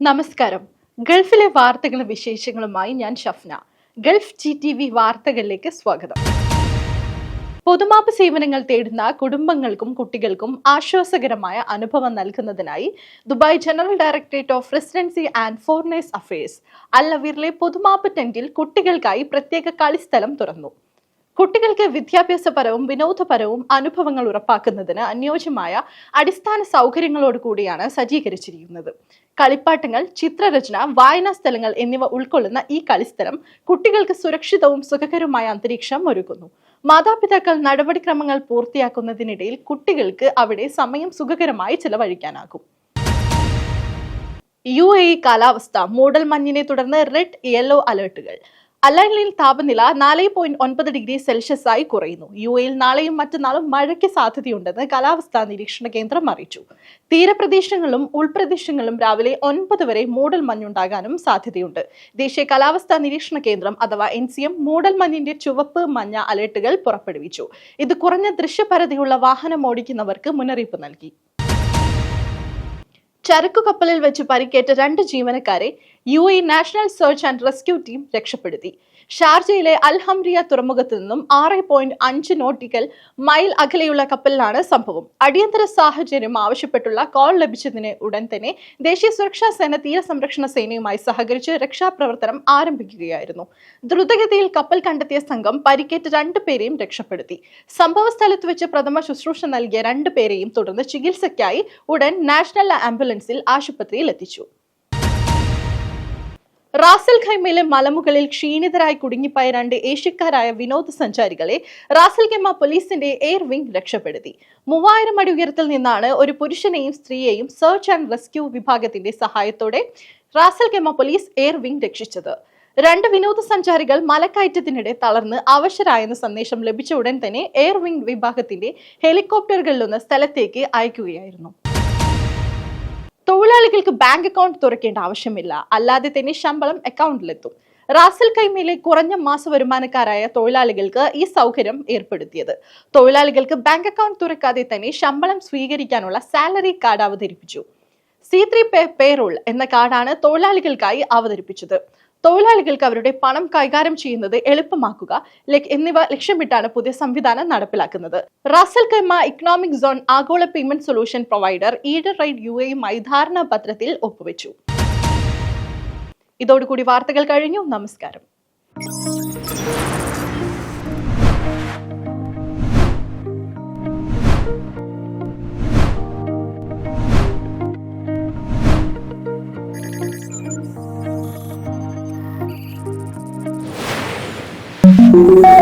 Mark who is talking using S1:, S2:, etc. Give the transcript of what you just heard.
S1: നമസ്കാരം. ഗൾഫിലെ വാർത്തകളും വിശേഷങ്ങളുമായി ഞാൻ Shafna. Gulf G T V വാർത്തകളിലേക്ക് സ്വാഗതം. പൊതുമാപ്പ് സേവനങ്ങൾ തേടുന്ന കുടുംബങ്ങൾക്കും കുട്ടികൾക്കും ആശ്വാസകരമായ അനുഭവം നൽകുന്നതിനായി Dubai general directorate of residency and foreigners affairs അല്ലവീറിലെ പൊതുമാപ്പ് ടെന്റിൽ കുട്ടികൾക്കായി പ്രത്യേക കളിസ്ഥലം തുറന്നു. കുട്ടികൾക്ക് വിദ്യാഭ്യാസപരവും വിനോദപരവും അനുഭവങ്ങൾ ഉറപ്പാക്കുന്നതിന് അനുയോജ്യമായ അടിസ്ഥാന സൗകര്യങ്ങളോട് കൂടിയാണ് സജ്ജീകരിച്ചിരിക്കുന്നത്. കളിപ്പാട്ടങ്ങൾ ചിത്രരചന വായനാ സ്ഥലങ്ങൾ എന്നിവ ഉൾക്കൊള്ളുന്ന ഈ കളിസ്ഥലം കുട്ടികൾക്ക് സുരക്ഷിതവും സുഖകരവുമായ അന്തരീക്ഷം ഒരുക്കുന്നു. മാതാപിതാക്കൾ നടപടിക്രമങ്ങൾ പൂർത്തിയാക്കുന്നതിനിടയിൽ കുട്ടികൾക്ക് അവിടെ സമയം സുഖകരമായി ചെലവഴിക്കാനാകും. യു എ കാലാവസ്ഥ മൂടൽ മഞ്ഞിനെ തുടർന്ന് റെഡ് യെല്ലോ അലർട്ടുകൾ. അലൈനിൽ താപനില നാല് പോയിന്റ് ഒൻപത് ഡിഗ്രി സെൽഷ്യസ് ആയി കുറയുന്നു. യു എയിൽ നാളെയും മറ്റന്നാളും മഴയ്ക്ക് സാധ്യതയുണ്ടെന്ന് കാലാവസ്ഥാ നിരീക്ഷണ കേന്ദ്രം അറിയിച്ചു. തീരപ്രദേശങ്ങളും ഉൾപ്രദേശങ്ങളും രാവിലെ ഒൻപത് വരെ മൂടൽ മഞ്ഞുണ്ടാകാനും സാധ്യതയുണ്ട്. ദേശീയ കാലാവസ്ഥാ നിരീക്ഷണ കേന്ദ്രം അഥവാ എൻ സി എം മൂടൽ മഞ്ഞിന്റെ ചുവപ്പ് മഞ്ഞ അലർട്ടുകൾ പുറപ്പെടുവിച്ചു. ഇത് കുറഞ്ഞ ദൃശ്യപരതയുള്ള വാഹനം ഓടിക്കുന്നവർക്ക് മുന്നറിയിപ്പ് നൽകി. ചരക്കു കപ്പലിൽ വെച്ച് പരിക്കേറ്റ രണ്ട് ജീവനക്കാരെ U national search and rescue team രക്ഷപ്പെടുത്തി. ഷാർജയിലെ അൽഹംറിയ തുറമുഖത്ത് നിന്നും ആറ് പോയിന്റ് അഞ്ച് നോട്ടിക്കൽ മൈൽ അകലെയുള്ള കപ്പലിലാണ് സംഭവം. അടിയന്തര സാഹചര്യം ആവശ്യപ്പെട്ടുള്ള കോൾ ലഭിച്ചതിന് ഉടൻ തന്നെ ദേശീയ സുരക്ഷാ സേന തീരസംരക്ഷണ സേനയുമായി സഹകരിച്ച് രക്ഷാപ്രവർത്തനം ആരംഭിക്കുകയായിരുന്നു. ദ്രുതഗതിയിൽ കപ്പൽ കണ്ടെത്തിയ സംഘം പരിക്കേറ്റ രണ്ടു പേരെയും രക്ഷപ്പെടുത്തി. സംഭവ സ്ഥലത്ത് വെച്ച് പ്രഥമ ശുശ്രൂഷ നൽകിയ രണ്ടു പേരെയും തുടർന്ന് ചികിത്സയ്ക്കായി ഉടൻ നാഷണൽ ആംബുലൻസിൽ ആശുപത്രിയിൽ എത്തിച്ചു. റാസൽ ഖൈമയിലെ മലമുകളിൽ ക്ഷീണിതരായി കുടുങ്ങിപ്പോയ രണ്ട് ഏഷ്യക്കാരായ വിനോദസഞ്ചാരികളെ റാസൽ ഖൈമ പോലീസിന്റെ എയർ വിംഗ് രക്ഷപ്പെടുത്തി. മൂവായിരം അടി ഉയരത്തിൽ നിന്നാണ് ഒരു പുരുഷനെയും സ്ത്രീയെയും സെർച്ച് ആൻഡ് റെസ്ക്യൂ വിഭാഗത്തിന്റെ സഹായത്തോടെ Ras al Khaimah police air wing രക്ഷിച്ചത്. രണ്ട് വിനോദസഞ്ചാരികൾ മലക്കയറ്റത്തിനിടെ തളർന്ന് അവശരായെന്ന സന്ദേശം ലഭിച്ച ഉടൻ തന്നെ എയർ വിംഗ് വിഭാഗത്തിന്റെ ഹെലികോപ്റ്ററുകളിലൊന്ന് സ്ഥലത്തേക്ക് അയക്കുകയായിരുന്നു. തൊഴിലാളികൾക്ക് ബാങ്ക് അക്കൗണ്ട് തുറക്കേണ്ട ആവശ്യമില്ല. അല്ലാതെ തന്നെ ശമ്പളം അക്കൗണ്ടിലെത്തും. റാസൽ കൈമയിലെ കുറഞ്ഞ മാസ വരുമാനക്കാരായ തൊഴിലാളികൾക്ക് ഈ സൗകര്യം ഏർപ്പെടുത്തിയത്. തൊഴിലാളികൾക്ക് ബാങ്ക് അക്കൗണ്ട് തുറക്കാതെ തന്നെ ശമ്പളം സ്വീകരിക്കാനുള്ള സാലറി കാർഡ് അവതരിപ്പിച്ചു. സി ത്രീ പേ പേറോൾ എന്ന കാർഡാണ് തൊഴിലാളികൾക്കായി അവതരിപ്പിച്ചത്. തൊഴിലാളികൾക്ക് അവരുടെ പണം കൈകാര്യം ചെയ്യുന്നത് എളുപ്പമാക്കുക എന്നിവ ലക്ഷ്യമിട്ടാണ് പുതിയ സംവിധാനം നടപ്പിലാക്കുന്നത്. Ras al Khaimah economic zone ആഗോള payment solution provider Edenred U എയുമായി ധാരണാപത്രത്തിൽ ഒപ്പുവെച്ചു. ഇതോടുകൂടി വാർത്തകൾ കഴിഞ്ഞു. നമസ്കാരം. Thank you.